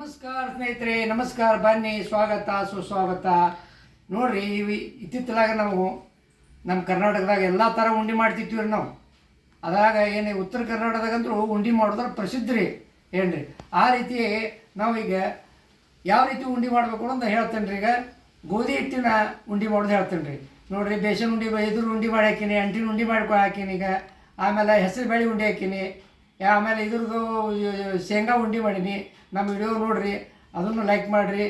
ನಮಸ್ಕಾರ ಸ್ನೇಹಿತರೆ, ನಮಸ್ಕಾರ ಬನ್ನಿ, ಸ್ವಾಗತ, ಸುಸ್ವಾಗತ. ನೋಡ್ರಿ ಇತ್ತಿತ್ತಲಾಗ ನಾವು ನಮ್ಮ ಕರ್ನಾಟಕದಾಗ ಎಲ್ಲ ಥರ ಉಂಡೆ ಮಾಡ್ತಿರ್ತೀವಿ ನಾವು. ಅದಾಗ ಏನು ಉತ್ತರ ಕರ್ನಾಟಕದಾಗಂತೂ ಉಂಡೆ ಮಾಡೋದ್ರ ಪ್ರಸಿದ್ಧ ರೀ, ಏನ್ರಿ? ಆ ರೀತಿ ನಾವೀಗ ಯಾವ ರೀತಿ ಉಂಡೆ ಮಾಡಬೇಕು ಅಂತ ಹೇಳ್ತೇನೆ ರೀ ಈಗ. ಗೋಧಿ ಹಿಟ್ಟಿನ ಉಂಡೆ ಮಾಡೋದು ಹೇಳ್ತೇನೆ ರೀ. ನೋಡ್ರಿ, ಬೇಸನ್ ಉಂಡೆ ಎದುರು ಉಂಡೆ ಮಾಡಿ ಹಾಕೀನಿ, ಅಂಟಿನ ಉಂಡೆ ಮಾಡ್ಕೊ ಹಾಕೀನಿ ಈಗ. ಆಮೇಲೆ ಹೆಸರು ಬೇಳೆ ಉಂಡೆ ಹಾಕೀನಿ. ಆಮೇಲೆ ಇದ್ರದ್ದು ಶೇಂಗಾ ಉಂಡೆ ಮಾಡೀನಿ. ನಮ್ಮ ವಿಡಿಯೋ ನೋಡಿರಿ, ಅದನ್ನು ಲೈಕ್ ಮಾಡಿರಿ.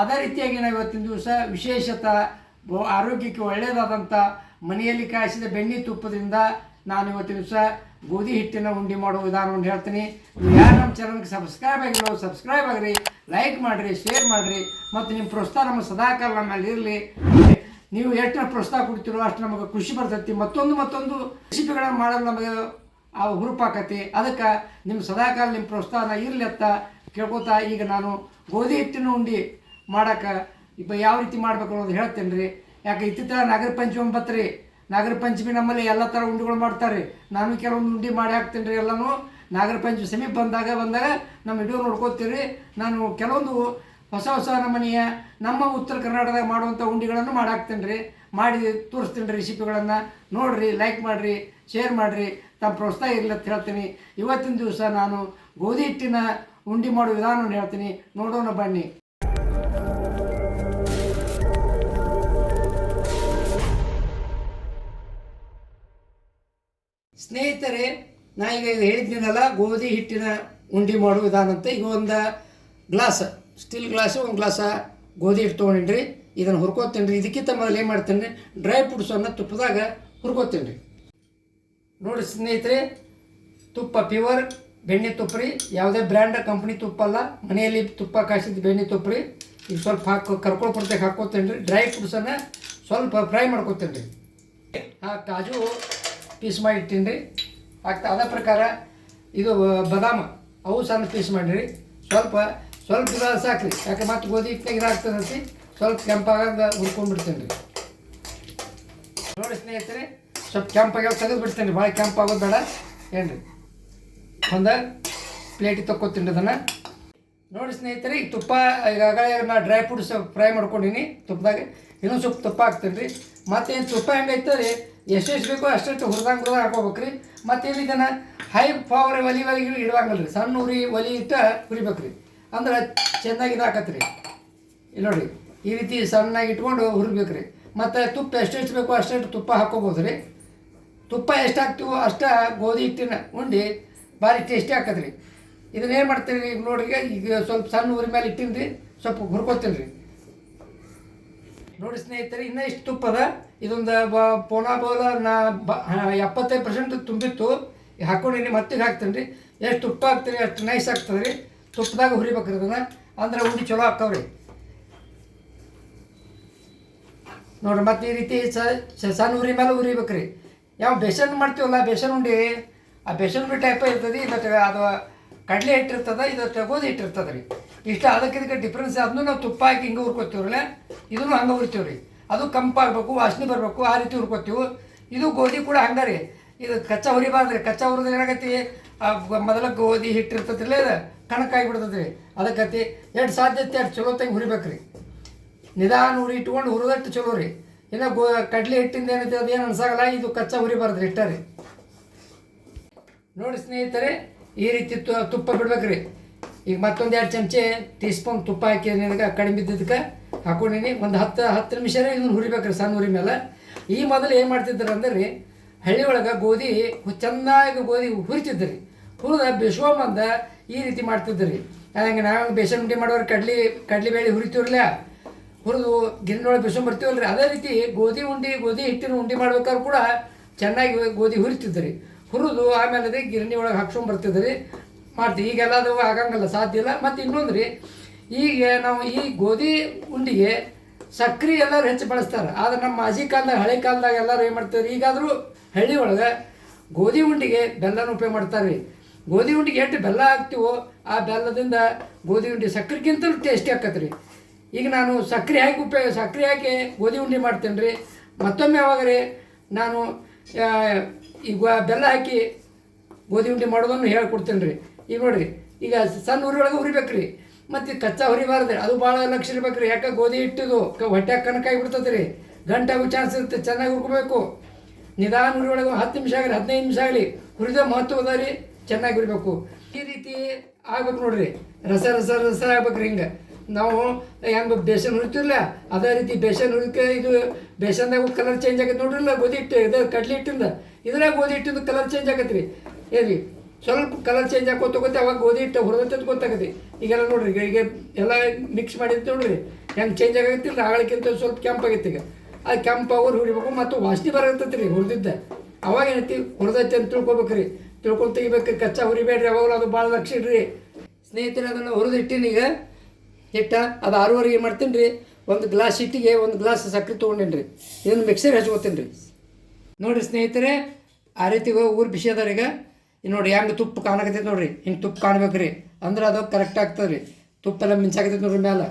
ಅದೇ ರೀತಿಯಾಗಿ ನಾವು ಇವತ್ತಿನ ದಿವಸ ವಿಶೇಷತ ಆರೋಗ್ಯಕ್ಕೆ ಒಳ್ಳೆಯದಾದಂಥ ಮನೆಯಲ್ಲಿ ಕಾಯಿಸಿದ ಬೆಣ್ಣೆ ತುಪ್ಪದಿಂದ ನಾನು ಇವತ್ತಿನ ದಿವಸ ಗೋಧಿ ಹಿಟ್ಟಿನ ಉಂಡಿ ಮಾಡೋ ವಿಧಾನವನ್ನು ಹೇಳ್ತೀನಿ. ಯಾರು ನಮ್ಮ ಚಾನಲ್ಗೆ ಸಬ್ಸ್ಕ್ರೈಬ್ ಆಗಿಲ್ಲ ಸಬ್ಸ್ಕ್ರೈಬ್ ಆಗಿರಿ. ಲೈಕ್ ಮಾಡಿರಿ ಶೇರ್ ಮಾಡಿರಿ. ಮತ್ತು ನಿಮ್ಮ ಪ್ರೋತ್ಸಾಹ ನಮ್ಮ ಸದಾಕಾಲ ನಮ್ಮಲ್ಲಿ ಇರಲಿ. ನೀವು ಎಷ್ಟು ಪ್ರೋತ್ಸಾಹ ಕೊಡ್ತೀರೋ ಅಷ್ಟು ನಮಗೆ ಖುಷಿ ಬರ್ತೈತಿ. ಮತ್ತೊಂದು ಮತ್ತೊಂದು ರೆಸಿಪಿಗಳನ್ನು ಮಾಡಲು ನಮಗೆ ಆ ಹುರುಪಾಕತಿ, ಅದಕ್ಕೆ ನಿಮ್ಮ ಸದಾಕಾಲ ನಿಮ್ಮ ಪ್ರೋತ್ಸಾಹನ ಅಂತ ಕೇಳ್ಕೊತಾ ಈಗ ನಾನು ಗೋಧಿ ಹಿಟ್ಟಿನ ಉಂಡಿ ಮಾಡೋಕೆ ಇಬ್ಬ ಯಾವ ರೀತಿ ಮಾಡಬೇಕು ಅನ್ನೋದು ಹೇಳ್ತೇನೆ ರೀ ಯಾಕೆ ಇತ್ತಿತ್ತ ನಾಗರ ಪಂಚಮಿ ಬತ್ತರಿ ನಾಗರ ಪಂಚಮಿ ನಮ್ಮಲ್ಲಿ ಎಲ್ಲ ಥರ ಉಂಡೆಗಳು ಮಾಡ್ತಾರೆ. ನಾನು ಕೆಲವೊಂದು ಉಂಡಿ ಮಾಡಿ ಹಾಕ್ತೇನೆ ರೀ ಎಲ್ಲನೂ. ನಾಗರ ಪಂಚಮಿ ಸಮೀಪ ಬಂದಾಗ ಬಂದಾಗ ನಮ್ಮ ವಿಡಿಯೋ ನೋಡ್ಕೋತೀರಿ ನಾನು ಕೆಲವೊಂದು ಹೊಸ ಹೊಸ ನಮನೆಯ ನಮ್ಮ ಉತ್ತರ ಕರ್ನಾಟಕದಾಗ ಮಾಡುವಂಥ ಉಂಡಿಗಳನ್ನು ಮಾಡಾಕ್ತೇನೆ ರೀ ಮಾಡಿ ತೋರಿಸ್ತೀನಿ ರೆಸಿಪಿಗಳನ್ನು ನೋಡಿರಿ ಲೈಕ್ ಮಾಡಿರಿ ಶೇರ್ ಮಾಡಿರಿ. ತಮ್ಮ ಪ್ರೋತ್ಸಾಹ ಇರಲಿ ಅಂತ ಹೇಳ್ತೀನಿ. ಇವತ್ತಿನ ದಿವಸ ನಾನು ಗೋಧಿ ಹಿಟ್ಟಿನ ಉಂಡಿ ಮಾಡೋ ವಿಧಾನವನ್ನು ಹೇಳ್ತೀನಿ. ನೋಡೋಣ ಬನ್ನಿ. ಸ್ನೇಹಿತರೆ, ನಾ ಈಗ ಹೇಳಿದ್ನಲ್ಲ, ಗೋಧಿ ಹಿಟ್ಟಿನ ಉಂಡಿ ಮಾಡೋ ವಿಧಾನ ಅಂತ. ಈಗ ಒಂದು ಗ್ಲಾಸ್ ಸ್ಟೀಲ್ ಗ್ಲಾಸು ಒಂದು ಗ್ಲಾಸ ಗೋಧಿ ಹಿಟ್ಟು ತೊಗೊಂಡಿನಿ ಇದನ್ನು ಹುರ್ಕೋತೀನಿ ರೀ ಇದಕ್ಕಿಂತ ಮೊದಲು ಏನು ಮಾಡ್ತೀನಿ ಡ್ರೈ ಫ್ರೂಟ್ಸನ್ನು ತುಪ್ಪದಾಗ ಹುರ್ಕೋತೀನಿ ರೀ ನೋಡಿ ಸ್ನೇಹಿತರೆ, ತುಪ್ಪ ಪ್ಯೂರ್ ಬೆಣ್ಣೆ ತುಪ್ಪ ರೀ. ಯಾವುದೇ ಬ್ರ್ಯಾಂಡ್ ಕಂಪ್ನಿ ತುಪ್ಪ ಅಲ್ಲ. ಮನೆಯಲ್ಲಿ ತುಪ್ಪ ಕಾಯಿಸಿದ ಬೆಣ್ಣೆ ತುಪ್ಪ ರೀ. ಈಗ ಸ್ವಲ್ಪ ಹಾಕೋ ಕರ್ಕೊಂಡು ಹಾಕ್ಕೋತೀನಿ ರೀ ಡ್ರೈ ಫ್ರೂಟ್ಸನ್ನು ಸ್ವಲ್ಪ ಫ್ರೈ ಮಾಡ್ಕೋತೀನಿ ರೀ ಆ ಕಾಜು ಪೀಸ್ ಮಾಡಿ ಇಟ್ಟೀನಿ ರೀ ಆಗ್ತಾ ಅದೇ ಪ್ರಕಾರ ಇದು ಬದಾಮ, ಅವು ಸಣ್ಣ ಪೀಸ್ ಮಾಡಿರಿ ಸ್ವಲ್ಪ ಸ್ವಲ್ಪ ಸಾಕ್ರಿ. ಯಾಕೆ, ಮತ್ತೆ ಗೋಧಿ ಹಿಟ್ಟಿನಾಗ ಇದಾಗ್ತದಂತಿ. ಸ್ವಲ್ಪ ಕೆಂಪಾಗ ಹುರ್ಕೊಂಡ್ಬಿಡ್ತೇನೆ ರೀ ನೋಡಿ ಸ್ನೇಹಿತರೆ, ಸ್ವಲ್ಪ ಕೆಂಪಾಗ್ಯಾವ ತೆಗೆದು ಬಿಡ್ತೇನೆ ರೀ ಭಾಳ ಕೆಂಪಾಗೋದು ಬೇಡ ಏನು ರೀ ಒಂದು ಪ್ಲೇಟಿಗೆ ತಕ್ಕೋತೀನಿ ರೀ ಅದನ್ನು. ನೋಡಿ ಸ್ನೇಹಿತರೆ ಈಗ ತುಪ್ಪ, ಈಗಾಗಲೇ ನಾ ಡ್ರೈ ಫ್ರೂಟ್ಸ್ ಫ್ರೈ ಮಾಡ್ಕೊಂಡೀನಿ ತುಪ್ಪದಾಗ ಇನ್ನೊಂದು ಸ್ವಲ್ಪ ತುಪ್ಪ ಹಾಕ್ತೀನಿ ರೀ ಮತ್ತೇನು ತುಪ್ಪ ಹೆಂಗೈತೆ ರೀ? ಎಷ್ಟೆಷ್ಟು ಬೇಕೋ ಅಷ್ಟೆಷ್ಟು ಹುರಿದಂಗೆ ಹುರಿದಂಗೆ ಹಾಕೋಬೇಕು ರೀ ಮತ್ತೇನು ಇದನ್ನು? ಹೈ ಪವರ್ ಒಲಿ ಒಲಿ ಇಡುವಂಗಲ್ಲ ರೀ ಸಣ್ಣ ಉರಿ ಒಲಿ ಇಟ್ಟು ಹುರಿಬೇಕು ರೀ ಅಂದ್ರೆ ಇದಾಕತ್ತೆ ರೀ ಇಲ್ಲಿ ನೋಡಿ ಈ ರೀತಿ ಸಣ್ಣಾಗಿ ಇಟ್ಕೊಂಡು ಹುರಿಬೇಕು ರೀ ಮತ್ತು ತುಪ್ಪ ಎಷ್ಟೆಷ್ಟು ಬೇಕೋ ಅಷ್ಟೆಷ್ಟು ತುಪ್ಪ ಹಾಕ್ಕೋಬೋದು ರೀ ತುಪ್ಪ ಎಷ್ಟು ಹಾಕ್ತೀವೋ ಅಷ್ಟ ಗೋಧಿ ಹಿಟ್ಟಿನ ಉಂಡು ಭಾರಿ ಟೇಸ್ಟಿ ಆಕತ್ತೆ ರೀ ಇದನ್ನ ಏನು ಮಾಡ್ತೀರಿ ಈಗ ನೋಡ್ರಿ ಈಗ ಸ್ವಲ್ಪ ಸಣ್ಣ ಊರಿ ಮೇಲೆ ಇಟ್ಟಿನಿ ರೀ ಸ್ವಲ್ಪ ಹುರ್ಕೋತೀನಿ ರೀ ನೋಡಿ ಸ್ನೇಹಿತರೆ, ಇನ್ನೂ ಇಷ್ಟು ತುಪ್ಪದ ಇದೊಂದು ಬ, ಪೋನಾ ಬೋಲ ನಾ, ಬ ಎಪ್ಪತ್ತೈದು ಪರ್ಸೆಂಟ್ ತುಂಬಿತ್ತು. ಈಗ ಹಾಕೊಂಡಿನಿ ಮತ್ತೆ ಹಾಕ್ತೀನಿ ರೀ ಎಷ್ಟು ತುಪ್ಪ ಹಾಕ್ತೀರಿ ಅಷ್ಟು ನೈಸ್ ಆಗ್ತದೆ ರೀ ತುಪ್ಪದಾಗ ಹುರಿಬೇಕು ಅದನ್ನು. ಅಂದ್ರೆ ಉಂಡಿ ಚಲೋ ಆಗ್ತಾವೆ ರೀ ನೋಡ್ರಿ, ಮತ್ತೆ ಈ ರೀತಿ ಸಣ್ಣ ಉರಿ ಮೇಲೆ ಉರಿಬೇಕು ರೀ ಯಾವ ಬೇಸನ್ ಮಾಡ್ತೀವಲ್ಲ, ಬೇಸನ್ ಉಂಡಿ, ಆ ಬೇಸನ್ ಉಂಡಿ ಟೈಪ ಇರ್ತದೆ, ಇದು ಅದು ಕಡಲೆ ಹಿಟ್ಟಿರ್ತದೆ, ಇದು ಗೋಧಿ ಹಿಟ್ಟಿರ್ತದೆ ರೀ ಇಷ್ಟ ಅದಕ್ಕೆ ಇದಕ್ಕೆ ಡಿಫ್ರೆನ್ಸ್ ಅದನ್ನು ನಾವು ತುಪ್ಪ ಹಾಕಿ ಹಿಂಗೆ ಹುರ್ಕೋತೀವ್ರಲ್ಲ ಇದನ್ನು ಹಂಗೆ ಹುರಿತೀವಿ ರೀ ಅದು ಕಂಪಾಗಬೇಕು, ವಾಸನೆ ಬರಬೇಕು, ಆ ರೀತಿ ಹುರ್ಕೋತೀವಿ. ಇದು ಗೋಧಿ ಕೂಡ ಹಂಗೆ ರೀ ಇದು ಕಚ್ಚಾ ಹುರಿಬಾರ್ದು ರೀ ಕಚ್ಚಾ ಹುರಿದ್ರೆ ಏನಾಗತ್ತಿ, ಆ ಮೊದಲ ಗೋಧಿ ಹಿಟ್ಟು ಇರ್ತದಿಲ್ಲ ಇದು ಕಣಕ್ಕಾಗಿ ಬಿಡ್ತದೆ ರೀ ಅದಕ್ಕತಿ ಎಷ್ಟು ಸಾಧ್ಯತೆ ಅಷ್ಟು ಚಲೋ ತಂಗಿ ಹುರಿಬೇಕು ರೀ ನಿಧಾನ ಉರಿ ಇಟ್ಕೊಂಡು ಹುರಿದಟ್ಟು ಚಲೋ ರೀ. ಇನ್ನು ಗೋ ಕಡ್ಲೆ ಹಿಟ್ಟಿಂದ ಏನೈತೆ ಅದು ಏನು ಅನ್ಸಾಗಲ್ಲ, ಇದು ಕಚ್ಚಾ ಉರಿಬಾರ್ದು ರೀ ಇಟ್ಟ ರೀ. ನೋಡಿ ಸ್ನೇಹಿತರೆ, ಈ ರೀತಿ ತುಪ್ಪ ಬಿಡ್ಬೇಕ್ರಿ. ಈಗ ಮತ್ತೊಂದು ಎರಡು ಚಮಚೆ ಟೀ ಸ್ಪೂನ್ ತುಪ್ಪ ಹಾಕಿ ನಿನಗೆ ಕಡಿಮೆ ಬಿದ್ದಿದ್ದಕ್ಕೆ ಹಾಕೊಂಡಿನಿ. ಒಂದು ಹತ್ತು ಹತ್ತು ನಿಮಿಷ ಇದನ್ನು ಹುರಿಬೇಕ್ರಿ ಸಣ್ಣ ಉರಿ ಮೇಲೆ. ಈ ಮೊದಲು ಏನು ಮಾಡ್ತಿದ್ರು ಅಂದ್ರೆ ಹಳ್ಳಿ ಒಳಗೆ ಗೋಧಿ ಚೆನ್ನಾಗಿ ಗೋಧಿ ಹುರಿತಿದ್ರಿ. ಹುರಿದ ಹುರಿದ ಬಂದ ಈ ರೀತಿ ಮಾಡ್ತಿದ್ರಿ. ಹಂಗೆ ನಾವು ಬೇಸನ್ ಉಂಡೆ ಮಾಡೋರು ಕಡ್ಲಿ ಕಡ್ಲಿ ಬೇಳೆ ಹುರಿತೀವ್ರಲ್ಲ ಹುರಿದು ಗಿರಣೊಳಗೆ ಬೆಸ್ಕೊಂಡ್ ಬರ್ತೀವಲ್ಲ ರೀ ಅದೇ ರೀತಿ ಗೋಧಿ ಉಂಡೆ, ಗೋಧಿ ಹಿಟ್ಟಿನ ಉಂಡೆ ಮಾಡ್ಬೇಕಾದ್ರೆ ಕೂಡ ಚೆನ್ನಾಗಿ ಗೋಧಿ ಹುರಿತಿದ್ರು. ಹುರಿದು ಆಮೇಲೆ ಅದೇ ಗಿರಣಿ ಒಳಗೆ ಹಾಕ್ಸ್ಕೊಂಡು ಬರ್ತಿದ್ರಿ. ಮಾಡ್ತೀವಿ. ಈಗೆಲ್ಲ ಅದು ಆಗಂಗಿಲ್ಲ, ಸಾಧ್ಯ ಇಲ್ಲ. ಮತ್ತು ಇನ್ನೊಂದು ರೀ ಈಗ ನಾವು ಈ ಗೋಧಿ ಉಂಡಿಗೆ ಸಕ್ರೆ ಎಲ್ಲರೂ ಹೆಚ್ಚು ಬಳಸ್ತಾರೆ. ಆದರೆ ನಮ್ಮ ಮಾಜಿ ಕಾಲದಾಗ, ಹಳೆ ಕಾಲದಾಗ ಎಲ್ಲರೂ ಏನು ಮಾಡ್ತಾರೆ ಈಗಾದರೂ ಹಳ್ಳಿ ಒಳಗೆ ಗೋಧಿ ಉಂಡಿಗೆ ಬೆಲ್ಲನ ಉಪಯೋಗ ಮಾಡ್ತಾರೆ ರೀ ಗೋಧಿ ಉಂಡಿಗೆ ಎಷ್ಟು ಬೆಲ್ಲ ಹಾಕ್ತೀವೋ, ಆ ಬೆಲ್ಲದಿಂದ ಗೋಧಿ ಉಂಡೆ ಸಕ್ಕರೆಗಿಂತಲೂ ಟೇಸ್ಟಿ ಆಕತ್ತೆ ರೀ ಈಗ ನಾನು ಸಕ್ಕರೆ ಹಾಕಿ ಉಪಯೋಗ ಸಕ್ಕರೆ ಹಾಕಿ ಗೋಧಿ ಉಂಡೆ ಮಾಡ್ತೇನೆ ರೀ ಮತ್ತೊಮ್ಮೆ ಯಾವಾಗ ರೀ ನಾನು ಈಗ ಬೆಲ್ಲ ಹಾಕಿ ಗೋಧಿ ಉಂಡೆ ಮಾಡೋದನ್ನು ಹೇಳ್ಕೊಡ್ತೇನೆ ರೀ ಈಗ ನೋಡಿರಿ, ಈಗ ಸಣ್ಣ ಉರಿ ಒಳಗೆ ಹುರಿಬೇಕು ರೀ ಮತ್ತು ಕಚ್ಚಾ ಹುರಿಬಾರ್ದು ಅದು ಭಾಳ ಲಕ್ಷ ಇರ್ಬೇಕು ರೀ ಯಾಕೆ ಗೋಧಿ ಇಟ್ಟಿದ್ದು ಹೊಟ್ಟೆ ಕನಕಾಗಿ ಬಿಡ್ತದೆ ರೀ ಗಂಟಾಗೋ ಚಾನ್ಸ್ ಇರುತ್ತೆ, ಚೆನ್ನಾಗಿ ಹುರ್ಕೋಬೇಕು. ನಿಧಾನ ಹುರಿ ಒಳಗೆ ಹತ್ತು ನಿಮಿಷ ಆಗಲಿ, ಹದಿನೈದು ನಿಮಿಷ ಆಗಲಿ, ಹುರಿದ ಮಹತ್ವ ರೀ, ಚೆನ್ನಾಗಿ ಹುರಿಬೇಕು. ಈ ರೀತಿ ಆಗ್ಬೇಕು ನೋಡ್ರಿ. ರಸ ರಸ ರಸ ಆಗ್ಬೇಕು ರೀ ಹಿಂಗೆ. ನಾವು ಹೆಂಗೆ ಬೇಸನ್ ಹುರಿತಿರಲ್ಲ ಅದೇ ರೀತಿ ಬೇಸನ್ ಹುರಿಕೆ ಇದು ಬೇಸನ್ದಾಗ ಕಲರ್ ಚೇಂಜ್ ಆಗತ್ತೆ ನೋಡ್ರಿಲ್ಲ ಗೋಧಿ ಹಿಟ್ಟು? ಇದು ಕಡ್ಲಿ ಹಿಟ್ಟಿಂದ. ಇದ್ರಾಗ ಗೋಧಿ ಹಿಟ್ಟಿಂದ ಕಲರ್ ಚೇಂಜ್ ಆಗತ್ತೆ ರೀ ಏನ್ರಿ ಸ್ವಲ್ಪ ಕಲರ್ ಚೇಂಜ್ ಆಗೋತ ಗೊತ್ತೆ ಅವಾಗ ಗೋಧಿ ಹಿಟ್ಟು ಹೊರದಂತದ್ದು ಗೊತ್ತಾಗತ್ತೆ. ಈಗೆಲ್ಲ ನೋಡ್ರಿ, ಈಗ ಎಲ್ಲ ಮಿಕ್ಸ್ ಮಾಡಿದ್ದು ನೋಡ್ರಿ. ಹೆಂಗೆ ಚೇಂಜ್ ಆಗತ್ತಿಲ್ಲ ಆಗಳಿಗಿಂತ ಸ್ವಲ್ಪ ಕೆಂಪಾಗೈತೆ ಈಗ. ಅದು ಕೆಂಪು ಅವ್ರು ಹುರಿಬೇಕು ಮತ್ತು ವಾಸನೆ ಬರತ್ತೈತೆ ರೀ ಹುರಿದಿದ್ದ. ಅವಾಗ ಏನೈತಿ? ಹುರಿದೈತೆ ಅಂತ ತಿಳ್ಕೊಬೇಕು ರೀ ತಿಳ್ಕೊಂಡು ತೆಗಿಬೇಕು ಕಚ್ಚಾ ಹುರಿಬೇಡ್ರಿ. ಅವಾಗಲೂ ಅದು ಭಾಳ ಲಕ್ಷ ಇಡ್ರಿ. ಸ್ನೇಹಿತರೆ, ಅದನ್ನು ಹುರಿದಿಟ್ಟಿನ ಇಟ್ಟಿನಿ ಈಗ. ಹಿಟ್ಟ, ಅದು ಆರೂವರೆಗೆ ಏನು ಮಾಡ್ತೀನಿ ರೀ ಒಂದು ಗ್ಲಾಸ್ ಹಿಟ್ಟಿಗೆ ಒಂದು ಗ್ಲಾಸ್ ಸಕ್ಕರೆ ತೊಗೊಂಡೇನಿ ರೀ ಇದನ್ನು ಮಿಕ್ಸರ್ ಹಚ್ಕೋತೀನಿ ರೀ ನೋಡಿರಿ ಸ್ನೇಹಿತರೆ, ಆ ರೀತಿ ಊರು ಬಿಸಿ ಈಗ. ನೋಡಿ ಹೆಂಗೆ ತುಪ್ಪ ಕಾಣಕತ್ತೈತೆ ನೋಡಿರಿ. ಹಿಂಗೆ ತುಪ್ಪ ಕಾಣ್ಬೇಕು ರೀ ಅಂದ್ರೆ ಅದು ಕರೆಕ್ಟ್ ಆಗ್ತದೆ ರೀ ತುಪ್ಪೆಲ್ಲ ಮಿಂಚಾಕತ್ತೈತೆ ನೋಡ್ರಿ ಮ್ಯಾಲೆ.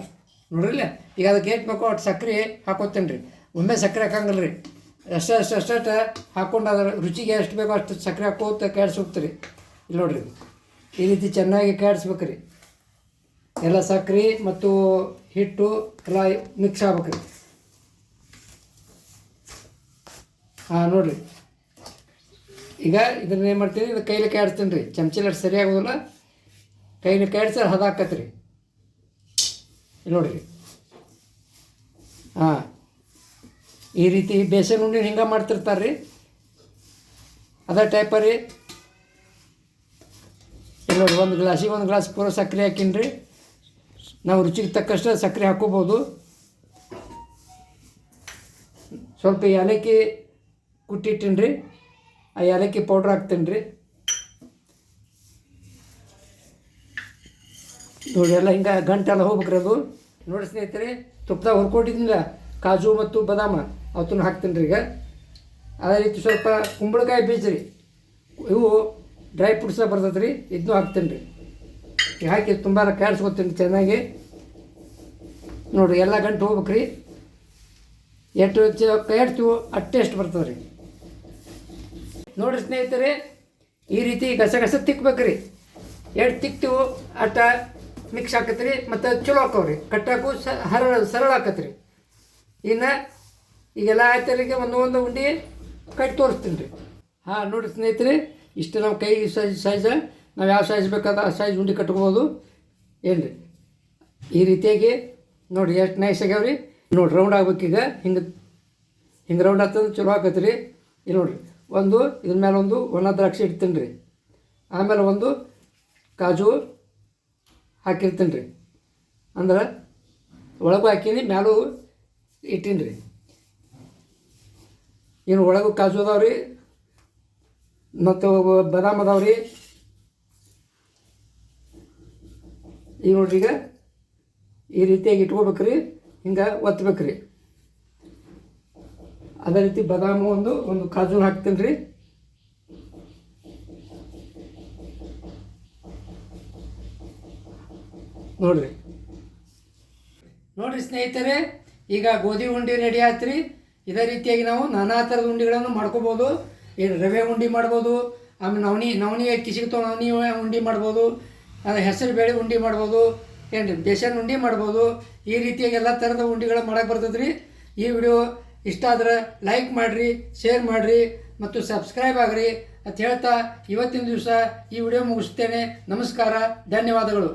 ನೋಡ್ರಿಲ್ಲ ಈಗ ಅದಕ್ಕೆ ಏಟ್ ಬೇಕೋ ಅಷ್ಟು ಸಕ್ಕರೆ ಹಾಕೋತೇನೆ ರೀ ಒಮ್ಮೆ ಸಕ್ಕರೆ ಹಾಕಂಗಿಲ್ಲ ರೀ ಅಷ್ಟು ಅಷ್ಟು ಅಷ್ಟು ಹಾಕ್ಕೊಂಡು ಅದರ ರುಚಿಗೆ ಎಷ್ಟು ಬೇಕೋ ಅಷ್ಟು ಸಕ್ಕರೆ ಹಾಕೋತ ಕ್ಯಾಡ್ಸಿ ಹೋಗ್ತೀರಿ ಇಲ್ಲಿ ನೋಡ್ರಿ. ಈ ರೀತಿ ಚೆನ್ನಾಗಿ ಕ್ಯಾಡ್ಸ್ಬೇಕು ರೀ ಎಲ್ಲ ಸಕ್ಕರೆ ಮತ್ತು ಹಿಟ್ಟು ಎಲ್ಲ ಮಿಕ್ಸ್ ಆಗ್ಬೇಕು. ರೀ ಹಾಂ, ನೋಡಿರಿ. ಈಗ ಇದನ್ನ ಏನು ಮಾಡ್ತೀನಿ ಇದು ಕೈಲಿ ರೀ. ಚಮಚಿಲ ಸರಿಯಾಗೋದಿಲ್ಲ ಕೈಲಿ ಕ್ಯಾಡ್ಸಿ ಹದ ಇಲ್ಲಿ ನೋಡಿರಿ. ಹಾಂ. ಈ ರೀತಿ ಬೇಸನ್ ಉಂಡೆ ಹಿಂಗೆ ಮಾಡ್ತಿರ್ತಾರೆ ರೀ ಅದೇ ಟೈಪ ರೀ. ನೋಡಿ ಒಂದು ಗ್ಲಾಸಿಗೆ ಒಂದು ಗ್ಲಾಸ್ ಪೂರ ಸಕ್ಕರೆ ಹಾಕಿನ್ರಿ. ನಾವು ರುಚಿಗೆ ತಕ್ಕಷ್ಟು ಸಕ್ಕರೆ ಹಾಕೋಬೋದು ಸ್ವಲ್ಪ ಏಲಕ್ಕಿ ಕುಟ್ಟಿಟ್ಟೀನಿ ರೀ ಆ ಏಲಕ್ಕಿ ಪೌಡ್ರ್ ಹಾಕ್ತೀನಿ ರೀ ನೋಡಿ, ಎಲ್ಲ ಹಿಂಗೆ ಗಂಟೆಲ್ಲ ಹೋಗ್ಬೇಕ್ರಿ ಅದು. ನೋಡಿ ಸ್ನೇಹಿತರೆ, ತುಪ್ಪದಾಗ ಹುರ್ಕೊಟ್ಟಿದ್ದಿಲ್ಲ ಕಾಜು ಮತ್ತು ಬಾದಾಮ ಅವತ್ತನ್ನು ಹಾಕ್ತೀನಿ ರೀ ಈಗ. ಅದೇ ರೀತಿ ಸ್ವಲ್ಪ ಕುಂಬಳಕಾಯಿ ಬೀಜ ರೀ ಇವು ಡ್ರೈ ಫ್ರೂಟ್ಸ ಬರ್ತೈತೆ ರೀ ಇದನ್ನೂ ಹಾಕ್ತೀನಿ ರೀ ಹಾಕಿ ತುಂಬ ಕಾಡಿಸ್ಕೊತೀನಿ ಚೆನ್ನಾಗಿ. ನೋಡಿರಿ, ಎಲ್ಲ ಗಂಟು ಹೋಗ್ಬೇಕು ರೀ ಎಷ್ಟು ಚ ಕೈಯಾಡ್ತೀವೋ ಅಷ್ಟೇ ಬರ್ತದೆ ರೀ ನೋಡಿರಿ ಸ್ನೇಹಿತರೆ, ಈ ರೀತಿ ಗಸಗಸ ಗಸ ತಿಕ್ಬೇಕು ರೀ ಎಷ್ಟು ತಿಕ್ತೀವೋ ಅಟ್ಟ ಮಿಕ್ಸ್ ಆಕತ್ರಿ ರೀ ಮತ್ತು ಚಲೋ ಹಾಕವ್ರಿ. ಕಟ್ಟಾಕು ಸ, ಹರ, ಸರಳ ಹಾಕತ್ರಿ. ರೀ ಇನ್ನು ಈಗೆಲ್ಲ ಆಯ್ತರಿಗೆ ಒಂದು ಒಂದು ಉಂಡೆ ಕಟ್ಟಿ ತೋರಿಸ್ತೀನಿ ರೀ. ಹಾಂ ನೋಡಿ ಸ್ನೇಹಿತರೆ, ಇಷ್ಟು ನಮ್ಮ ಕೈ, ಸೈಜ್, ಸೈಜ ನಾವು ಯಾವ ಸೈಜ್ ಬೇಕಾದ ಆ ಸೈಜ್ ಉಂಡೆ ಕಟ್ಕೊಬೋದು. ಏನು ರೀ ಈ ರೀತಿಯಾಗಿ ನೋಡಿರಿ, ಎಷ್ಟು ನೈಸ್ ಆಗ್ಯಾವ ರೀ ನೋಡಿ ರೌಂಡ್ ಆಗ್ಬೇಕೀಗ ಹಿಂಗೆ ಹಿಂಗೆ ರೌಂಡ್ ಆಗ್ತಂದ್ರೆ ಚಲೋ ಆಗತ್ತೆ ರೀ ಇಲ್ಲಿ ನೋಡಿರಿ, ಒಂದು, ಇದ್ರ ಮೇಲೆ ಒಂದು ಒಣ ದ್ರಾಕ್ಷಿ ಇಡ್ತೀನಿ ರೀ ಆಮೇಲೆ ಒಂದು ಕಾಜು ಹಾಕಿರ್ತೀನಿ ರೀ ಅಂದ್ರೆ ಒಳಗೂ ಹಾಕೀನಿ, ಮ್ಯಾಲೂ ಇಟ್ಟೀನಿ ರೀ ಇನ್ನು ಒಳಗೂ ಕಾಜು ಅದಾವ ರೀ ಮತ್ತು ಬದಾಮ್ ಅದಾವ ರೀ ಈಗ ನೋಡ್ರಿ ಈಗ ಈ ರೀತಿಯಾಗಿ ಇಟ್ಕೋಬೇಕು ರೀ ಹಿಂಗೆ ಒತ್ತಬೇಕು ರೀ ಅದೇ ರೀತಿ ಬದಾಮು ಒಂದು ಒಂದು ಕಾಜು ಹಾಕ್ತೀನಿ ರೀ. ನೋಡ್ರಿ. ನೋಡ್ರಿ ಸ್ನೇಹಿತರೆ, ಈಗ ಗೋಧಿ ಉಂಡೆ ರೆಡಿ ಆಯ್ತ್ರಿ. ಇದೇ ರೀತಿಯಾಗಿ ನಾವು ನಾನಾ ಥರದ ಉಂಡಿಗಳನ್ನು ಮಾಡ್ಕೋಬೋದು. ಏನು ರವೆ ಉಂಡೆ ಮಾಡ್ಬೋದು, ಆಮೇಲೆ ನವಣಿ ನವಣಿ ಕಿಸಿಗೆ ನವಣಿ ಉಂಡಿ ಮಾಡ್ಬೋದು. ಆಮೇಲೆ ಹೆಸರು ಬೇಳೆ ಉಂಡೆ ಮಾಡ್ಬೋದು ಏನು ಬೇಸನ್ ಉಂಡೆ ಮಾಡ್ಬೋದು, ಈ ರೀತಿಯಾಗಿ ಎಲ್ಲ ಥರದ ಉಂಡಿಗಳು ಮಾಡಕ್ಕೆ ಬರ್ತದ್ರಿ. ಈ ವಿಡಿಯೋ ಇಷ್ಟ ಆದ್ರೆ ಲೈಕ್ ಮಾಡಿರಿ ಶೇರ್ ಮಾಡಿರಿ ಮತ್ತು ಸಬ್ಸ್ಕ್ರೈಬ್ ಆಗಿರಿ ಅಂತ ಹೇಳ್ತಾ ಇವತ್ತಿನ ದಿವಸ ಈ ವಿಡಿಯೋ ಮುಗಿಸ್ತೇನೆ. ನಮಸ್ಕಾರ, ಧನ್ಯವಾದಗಳು.